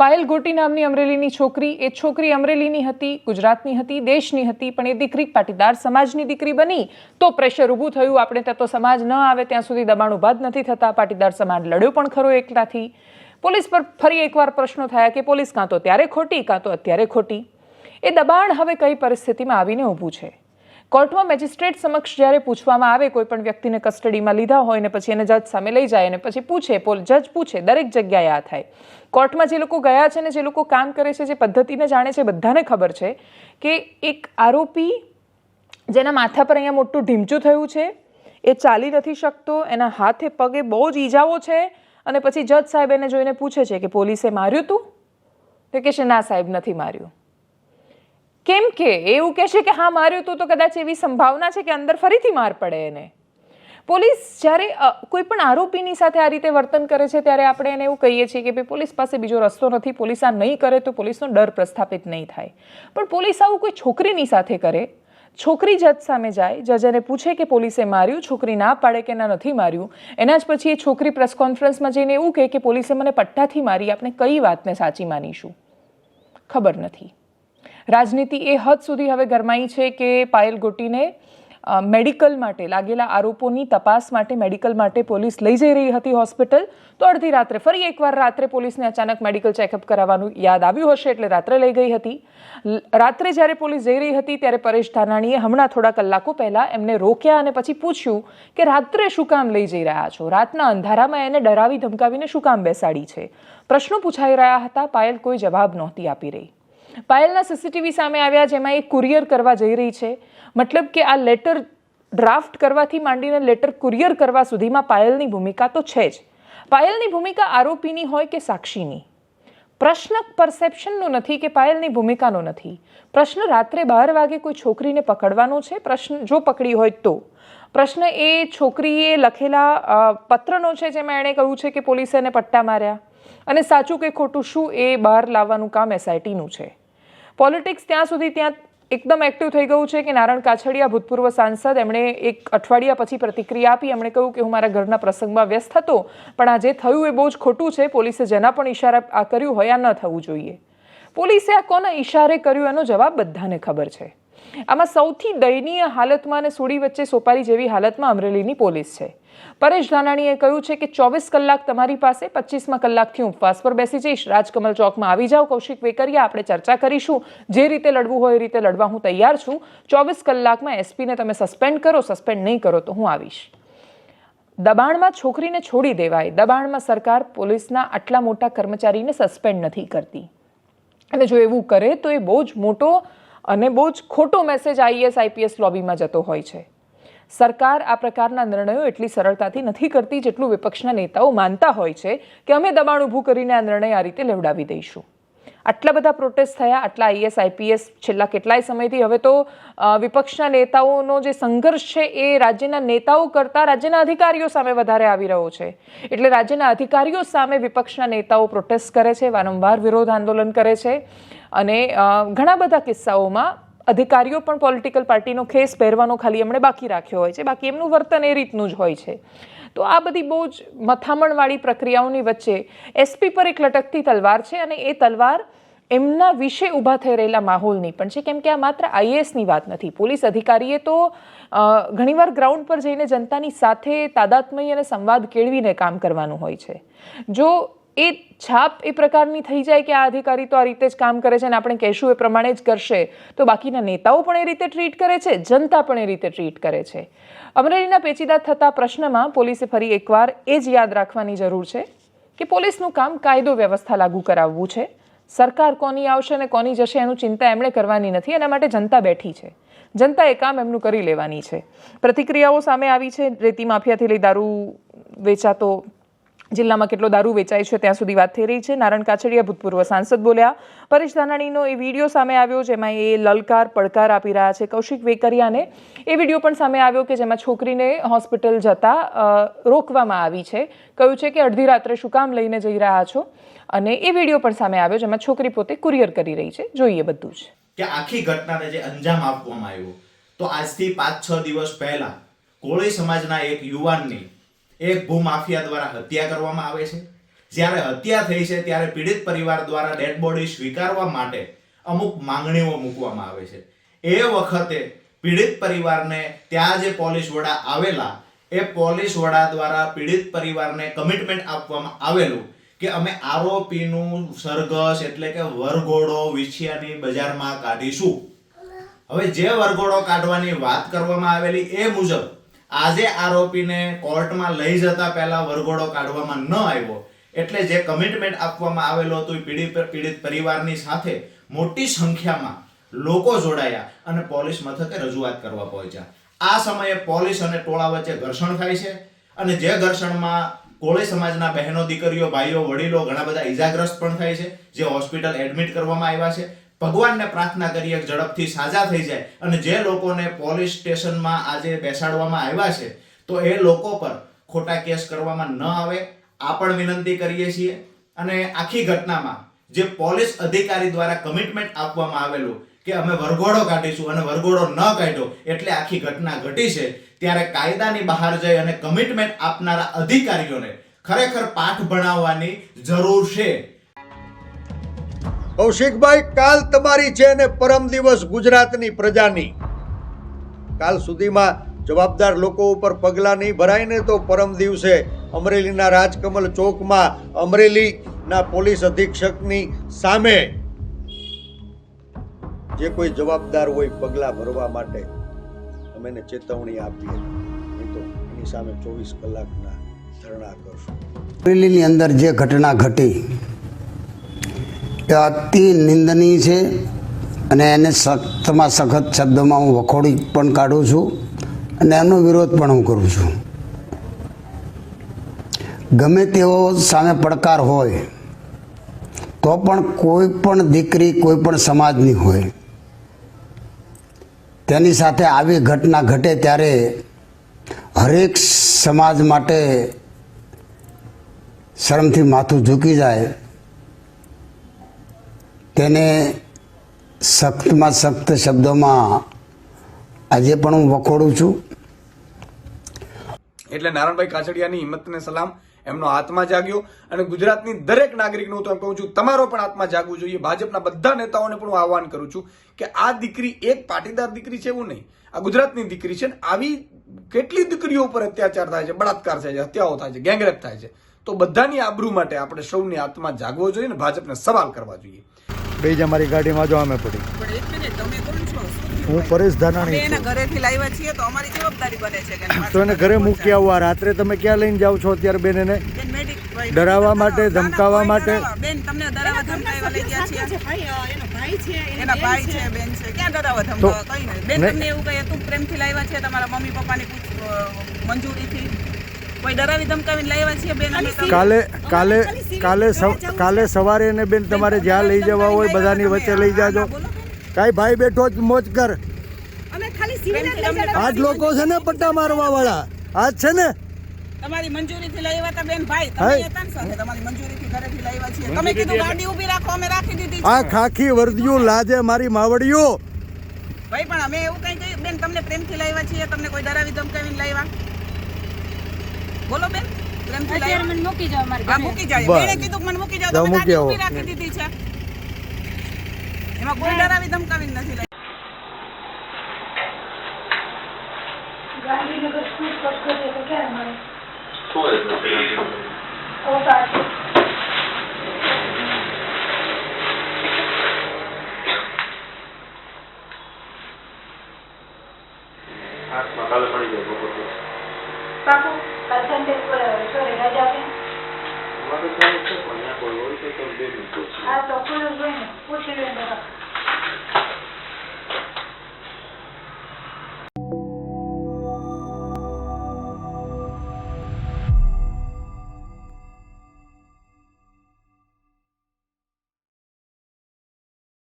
પાયલ ગોટી નામની અમરેલીની છોકરી, એ છોકરી અમરેલીની હતી, ગુજરાતની હતી, દેશની હતી, પણ એ દીકરી પાટીદાર સમાજની દીકરી બની, તો પ્રેશર ઊભું થયું. આપણે ત્યાં તો સમાજ ન આવે, ત્યાં સુધી દબાણ ઊભા જ નથી થતા. પાટીદાર સમાજ લડ્યો પણ ખરો એકલાથી. પોલીસ પર ફરી એકવાર પ્રશ્નો થયા કે પોલીસ કાં તો ત્યારે ખોટી, કાં તો અત્યારે ખોટી. એ દબાણ હવે કઈ પરિસ્થિતિમાં આવીને ઊભું છે? કોર્ટમાં મેજિસ્ટ્રેટ સમક્ષ જ્યારે પૂછવામાં આવે કોઈ પણ વ્યક્તિને કસ્ટડીમાં લીધા હોય ને પછી એને જજ સામે લઈ જાય અને પછી પૂછે, પોલ, જજ પૂછે, દરેક જગ્યાએ આ થાય. કોર્ટમાં જે લોકો ગયા છે ને જે લોકો કામ કરે છે, જે પદ્ધતિને જાણે છે, બધાને ખબર છે કે એક આરોપી જેના માથા પર અહીંયા મોટું ઢીમચું થયું છે, એ ચાલી નથી શકતો, એના હાથે પગે બહુ જ ઈજાઓ છે અને પછી જજ સાહેબ એને જોઈને પૂછે છે કે પોલીસે માર્યું તું? તો કે છે ના સાહેબ, નથી માર્યું. કેમ કે એવું કહેશે કે હા, માર્યું તું તો કદાચ એવી સંભાવના છે કે અંદર ફરીથી માર પડે એને. પોલીસ જ્યારે કોઈ પણ આરોપીની સાથે આ રીતે વર્તન કરે છે, ત્યારે આપણે એને એવું કહીએ છીએ કે ભાઈ, પોલીસ પાસે બીજો રસ્તો નથી, પોલીસ આ નહીં કરે તો પોલીસનો ડર પ્રસ્થાપિત નહીં થાય. પણ પોલીસ આવું કોઈ છોકરીની સાથે કરે, છોકરી જજ સામે જાય, જજ એને પૂછે કે પોલીસે માર્યું, છોકરી ના પાડે કે ના નથી માર્યું, એના જ પછી એ છોકરી પ્રેસ કોન્ફરન્સમાં જઈને એવું કહે કે પોલીસે મને પટ્ટાથી મારી, આપણે કઈ વાતને સાચી માનીશું? ખબર નથી. રાજનીતિ એ હદ સુધી હવે ગરમાઈ છે કે પાયલ ગોટીને મેડિકલ માટે લાગેલા આરોપોની તપાસ માટે, મેડિકલ માટે પોલીસ લઈ જઈ રહી હતી હોસ્પિટલ. તો અડધી રાત્રે ફરી એકવાર રાત્રે પોલીસને અચાનક મેડિકલ ચેકઅપ કરાવવાનું યાદ આવ્યું હશે એટલે રાત્રે લઈ ગઈ હતી. રાત્રે જ્યારે પોલીસ જઈ રહી હતી ત્યારે પરેશ ધાનાણીએ હમણાં થોડા કલાકો પહેલાં એમને રોક્યા અને પછી પૂછ્યું કે રાત્રે શું કામ લઈ જઈ રહ્યા છો? રાતના અંધારામાં એને ડરાવી ધમકાવીને શું કામ બેસાડી છે? પ્રશ્નો પૂછાઈ રહ્યા હતા, પાયલ કોઈ જવાબ નહોતી આપી રહી. પાયલના સીસીટીવી સામે આવ્યા, જેમાં એ કુરિયર કરવા જઈ રહી છે. મતલબ કે આ લેટર ડ્રાફ્ટ કરવાથી માંડીને લેટર કુરિયર કરવા સુધીમાં પાયલની ભૂમિકા તો છે જ. પાયલની ભૂમિકા આરોપીની હોય કે સાક્ષીની? પ્રશ્ન પરસેપ્શનનો નથી કે પાયલની ભૂમિકાનો નથી. પ્રશ્ન રાત્રે બાર વાગે કોઈ છોકરીને પકડવાનો છે? પ્રશ્ન જો પકડી હોય તો. પ્રશ્ન એ છોકરીએ લખેલા પત્રનો છે જેમાં એણે કહ્યું છે કે પોલીસે એને પટ્ટા માર્યા. અને સાચું કે ખોટું શું એ બહાર લાવવાનું કામ એસઆઈટીનું છે. પોલિટિક્સ ત્યાં સુધી ત્યાં એકદમ એક્ટિવ થઈ ગયું છે કે નારણ કાછડિયા, ભૂતપૂર્વ સાંસદ, એમણે એક અઠવાડિયા પછી પ્રતિક્રિયા આપી, એમણે કહ્યું કે હું મારા ઘરના પ્રસંગમાં વ્યસ્ત હતો, પણ આ જે થયું એ બહુ જ ખોટું છે. પોલીસે જેના પણ ઈશારા આ કર્યું હોય, આ ન થવું જોઈએ. પોલીસે આ કોના ઈશારે કર્યું એનો જવાબ બધાને ખબર છે. આમાં સૌથી દયનીય હાલતમાં અને સુડી વચ્ચે સોપારી જેવી હાલતમાં અમરેલીની પોલીસ છે. પરેશ ધાનાણીએ કહ્યું છે કે ચોવીસ કલાક તમારી પાસે, પચીસમાં કલાકથી ઉપવાસ પર બેસી જઈશ. રાજકમલ ચોકમાં આવી જાઓ, કૌશિક વેકરિયા, આપણે ચર્ચા કરીશું. જે રીતે લડવું હોય એ રીતે લડવા હું તૈયાર છું. ચોવીસ કલાકમાં એસપીને તમે સસ્પેન્ડ કરો, સસ્પેન્ડ નહીં કરો તો હું આવીશ. દબાણમાં છોકરીને છોડી દેવાય. દબાણમાં સરકાર પોલીસના આટલા મોટા કર્મચારીને સસ્પેન્ડ નથી કરતી. અને જો એવું કરે તો એ બહુ જ મોટો અને બહુ જ ખોટો મેસેજ આઈએસ આઈપીએસ લોબીમાં જતો હોય છે. સરકાર આ પ્રકારના નિર્ણયો એટલી સરળતાથી નથી કરતી જેટલું વિપક્ષના નેતાઓ માનતા હોય છે કે અમે દબાણ ઊભું કરીને આ નિર્ણય આ રીતે લેવડાવી દઈશું. આટલા બધા પ્રોટેસ્ટ થયા, આટલા આઈએસ આઈપીએસ છેલ્લા કેટલાય સમયથી. હવે તો વિપક્ષના નેતાઓનો જે સંઘર્ષ છે એ રાજ્યના નેતાઓ કરતાં રાજ્યના અધિકારીઓ સામે વધારે આવી રહ્યો છે. એટલે રાજ્યના અધિકારીઓ સામે વિપક્ષના નેતાઓ પ્રોટેસ્ટ કરે છે, વારંવાર વિરોધ આંદોલન કરે છે. અને ઘણા બધા કિસ્સાઓમાં અધિકારીઓ પણ પોલિટિકલ પાર્ટીનો ખેસ પહેરવાનો ખાલી એમણે બાકી રાખ્યો હોય છે. બાકી એમનું વર્તન એ રીતનું જ હોય છે. તો આ બધી બહુ જ મથામણવાળી પ્રક્રિયાઓની વચ્ચે એસપી પર એક લટકતી તલવાર છે અને એ તલવાર એમના વિશે ઊભા થઈ રહેલા માહોલની પણ છે. કેમ કે આ માત્ર આઈએએસની વાત નથી. પોલીસ અધિકારીએ તો ઘણીવાર ગ્રાઉન્ડ પર જઈને જનતાની સાથે તાદાત્મય અને સંવાદ કેળવીને કામ કરવાનું હોય છે. જો એ છાપ એ પ્રકારની થઈ જાય કે આ અધિકારી તો આ રીતે જ કામ કરે છે અને આપણે કહેશું એ પ્રમાણે જ કરશે, તો બાકીના નેતાઓ પણ એ રીતે ટ્રીટ કરે છે, જનતા પણ એ રીતે ટ્રીટ કરે છે. અમરેલીના પેચીદા થતા પ્રશ્નમાં પોલીસે ફરી એકવાર એ જ યાદ રાખવાની જરૂર છે કે પોલીસનું કામ કાયદો વ્યવસ્થા લાગુ કરાવવું છે. સરકાર કોની આવશે અને કોની જશે એનું ચિંતા એમણે કરવાની નથી, એના માટે જનતા બેઠી છે. જનતા એ કામ એમનું કરી લેવાની છે. પ્રતિક્રિયાઓ સામે આવી છે, રેતી માફિયાથી લઈ દારૂ વેચાતો જિલ્લામાં કેટલો દારૂ વેચાય છે ત્યાં સુધી વાત થઈ રહી છે. નારણ કાછડિયા, ભૂતપૂર્વ સાંસદ બોલ્યા, પરેશ ધાનાણીનો એ વીડિયો સામે આવ્યો જેમાં એ લલકાર, પડકાર આપી રહ્યા છે કૌશિક વેકરિયાને. એ વીડિયો પણ સામે આવ્યો કે જેમાં છોકરીને હોસ્પિટલ જતા રોકવામાં આવી છે. કહ્યું છે કે અડધી રાત્રે શું કામ લઈને જઈ રહ્યા છો? અને એ વીડિયો પણ સામે આવ્યો જેમાં છોકરી પોતે કુરિયર કરી રહી છે. જોઈએ બધું જ. કે આખી ઘટનાને જે અંજામ આપવામાં આવ્યો. તો આજથી પાંચ છ દિવસ પહેલા કોળી સમાજના એક યુવાનની એક ભૂમાફિયા દ્વારા હત્યા કરવામાં આવે છે. જ્યારે હત્યા થઈ છે, ત્યારે પીડિત પરિવાર દ્વારા ડેડ બોડી સ્વીકારવા માટે અમુક માંગણીઓ મૂકવામાં આવે છે. એ વખતે પીડિત પરિવારને ત્યાં જે પોલીસ વડા આવેલા, એ પોલીસ વડા દ્વારા પીડિત પરિવારને કમિટમેન્ટ આપવામાં આવેલું કે અમે આરોપીનું સરઘસ એટલે કે વરઘોડો વિછિયાની બજારમાં કાઢીશું. હવે જે વરઘોડો કાઢવાની વાત કરવામાં આવેલી એ મુજબ આજે આરોપીને કોર્ટમાં લઈ જતા પહેલા વરઘોડો કાઢવામાં ન આવ્યો. એટલે જે કમિટમેન્ટ આપવામાં આવેલો હતું પીડિત પીડિત પરિવારની સાથે મોટી સંખ્યામાં લોકો જોડાયા અને પોલીસ મથકે રજૂઆત કરવા પહોંચ્યા. આ સમયે પોલીસ અને ટોળા વચ્ચે ઘર્ષણ થાય છે અને જે ઘર્ષણમાં કોળી સમાજના બહેનો, દીકરીઓ, ભાઈઓ, વડીલો ઘણા બધા ઈજાગ્રસ્ત પણ થાય છે, જે હોસ્પિટલ એડમિટ કરવામાં આવ્યા છે. ભગવાનને પ્રાર્થના કરીએ ઝડપથી સાજા થઈ જાય અને જે લોકોને પોલીસ સ્ટેશનમાં આજે બેસાડવામાં આવ્યા છે, તો એ લોકો પર ખોટા કેસ કરવામાં ન આવે, આ પણ વિનંતી કરીએ છીએ. અને આખી ઘટનામાં જે પોલીસ અધિકારી દ્વારા કમિટમેન્ટ આપવામાં આવેલું કે અમે વરઘોડો કાઢીશું અને વરઘોડો ન કાઢ્યો એટલે આખી ઘટના ઘટી છે, ત્યારે કાયદાની બહાર જઈ અને કમિટમેન્ટ આપનારા અધિકારીઓને ખરેખર પાઠ ભણાવવાની જરૂર છે. કૌશિકભાઈ, કાલ તમારી છે અને પરમ દિવસ ગુજરાતની પ્રજાની. કાલ સુધીમાં જવાબદાર લોકો ઉપર પગલાં નહીં ભરાય ને તો પરમ દિવસે અમરેલીના રાજકમલ ચોકમાં અમરેલીના પોલીસ અધિક્ષકની સામે જે કોઈ જવાબદાર હોય પગલાં ભરવા માટે અમે એને ચેતવણી આપીએ. તો એની સામે ચોવીસ કલાકના ધરણા કરશું. અમરેલીની અંદર જે ઘટના ઘટી અતિ નિંદનીય છે અને એને સખ્તમાં સખત શબ્દોમાં હું વખોડી પણ કાઢું છું અને એનો વિરોધ પણ હું કરું છું. ગમે તેવો સામે પડકાર હોય, તો પણ કોઈ પણ દીકરી, કોઈ પણ સમાજની હોય, તેની સાથે આવી ઘટના ઘટે ત્યારે હરેક સમાજ માટે શરમથી માથું ઝૂકી જાય તેને સખ્તમાં સખ્ત શબ્દોમાં આજે પણ હું વખોડું છું. એટલે નારાયણભાઈ કાછડિયાની હિંમતને સલામ એમનો આત્મા જાગ્યો અને ગુજરાતની દરેક નાગરિકનું તો કહું છું, તમારો પણ આત્મા જાગવું જોઈએ. ભાજપના બધા નેતાઓને પણ હું આહવાન કરું છું કે આ દીકરી એક પાટીદાર દીકરી છે એવું નહીં. આ ગુજરાતની દીકરી છે ને આવી કેટલી દીકરીઓ ઉપર અત્યાચાર થાય છે, બળાત્કાર થાય છે, હત્યાઓ થાય છે, ગેંગરેપ થાય છે. તો બધાની આબરૂ માટે આપણે સૌની આત્મા જાગવો જોઈએ ને ભાજપને સવાલ કરવા જોઈએ. બે જ અમારી ગાડીમાં જો અમે પડી. પણ એક મિનિટ તમે કોણ છો? શું થયું? હું પરેશ ધાનાણી એના ઘરેથી લાવ્યા છીએ તો અમારી જવાબદારી બને છે કે એને તો એને ઘરે મૂકી આવવા રાત્રે તમે ક્યાં લઈને જાઓ છો અત્યારે બેન એને ડરાવવા માટે, ધમકાવવા માટે? બેન તમને ડરાવવા ધમકાવવા લઈ ગયા છીએ. એનો ભાઈ છે એના ભાઈ છે બેન છે. ક્યાં ડરાવવા ધમકાવવા? કઈ નહીં. બેન તમને એવું કહે તું પ્રેમથી લાવ્યા છે તમારા મમ્મી પપ્પાની પૂછ- મંજૂરીથી? કોઈ ડરાવી ધમકાવીને લાવ્યા છીએ બેન? કાલે કાલે કાલે કાલે સવારે એને બેન તમારે જ્યાં લઈ જવા હોય બધાની વચ્ચે લઈ જાજો. કાંઈ ભાઈ બેઠો જ મોજ કર. આજ લોકો છે ને પટ્ટા મારવા વાળા આજ છે ને? તમારી મંજૂરીથી લાવ્યા હતા બેન ભાઈ. તમે હતા ને સાથે તમારી મંજૂરીથી ઘરેથી લાવ્યા છીએ. તમે કીધું ગાડી ઊભી રાખો અમે રાખી દીધી આ ખાખી વર્દિયું લાજે મારી માવડીઓ. ભાઈ પણ અમે એવું કઈ બેન તમને પ્રેમથી લાવ્યા છીએ તમને કોઈ ડરાવી ધમકાવીને લાવ્યા? બોલો બેન પ્રેમથી અત્યારે મને મૂકી જાઓ મારી હા મૂકી જાય. બેને કીધું મને મૂકી જાઓ જાઓ, તમે મૂકી ગાડી ઊભી રાખી દીધી છે. એમાં કોઈ ડરાવી ધમકાવી નથી લાવ્યા ગાંધીનગર પર કરીએ તો ક્યારે મળે? હા તો ખુલ્લું જ હોય ને પૂછી લઈને બધા